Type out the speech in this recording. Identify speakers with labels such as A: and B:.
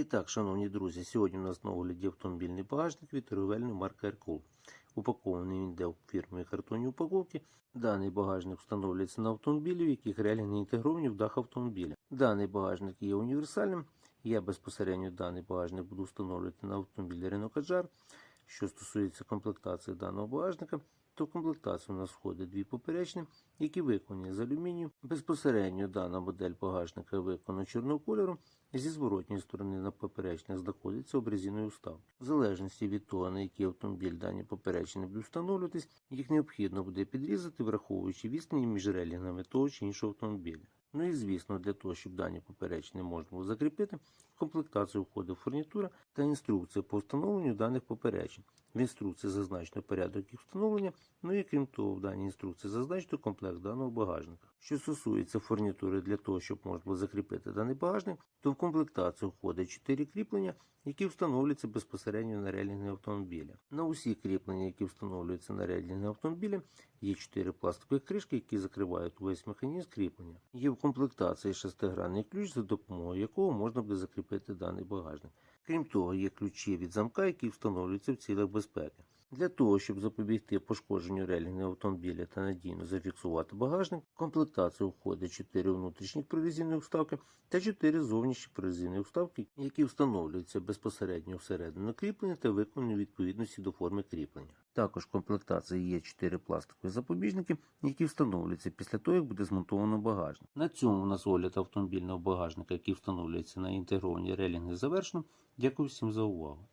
A: І так, шановні друзі, сьогодні у нас на огляді автомобільний багажник від торговельної марки Aircool. Упакований він йде у фірмі картонні упаковки. Даний багажник встановлюється на автомобілі, в яких реально не інтегровані в дах автомобіля. Даний багажник є універсальним. Я безпосередньо даний багажник буду встановлювати на автомобілі Renault Kadjar. Що стосується комплектації даного багажника, то в комплектацію у нас входить дві поперечні, які виконані з алюмінію. Безпосередньо дана модель багажника виконана чорного кольору. Зі зворотньої сторони на поперечних знаходиться обрезіною вставки. В залежності від того, на який автомобіль дані поперечини будуть встановлюватись, їх необхідно буде підрізати, враховуючи відстані між релінгами того чи іншого автомобіля. Ну і звісно, для того, щоб дані поперечини можна було закріпити, в комплектацію входить фурнітура та інструкція по встановленню даних поперечин. В інструкції зазначено порядок їх встановлення, ну і крім того, в даній інструкції зазначено комплект даного багажника. Що стосується фурнітури для того, щоб можна було закріпити даний багажник, то в комплектацію входить 4 кріплення, які встановлюються безпосередньо на релінги автомобіля. На усі кріплення, які встановлюються на релінги автомобіля, є 4 пластикові кришки, які закривають весь механізм кріплення. Є комплектації шестигранний ключ, за допомогою якого можна буде закріпити даний багажник. Крім того, є ключі від замка, які встановлюються в цілях безпеки. Для того, щоб запобігти пошкодженню релінгів автомобіля та надійно зафіксувати багажник, в комплектацію входить 4 внутрішніх прорезинних вставки та 4 зовнішні прорезинні вставки, які встановлюються безпосередньо всередину кріплення та виконані відповідності до форми кріплення. Також в комплектації є 4 пластикові запобіжники, які встановлюються після того, як буде змонтовано багажник. На цьому у нас огляд автомобільного багажника, який встановлюється на інтегровані релінги, завершено. Дякую всім за увагу.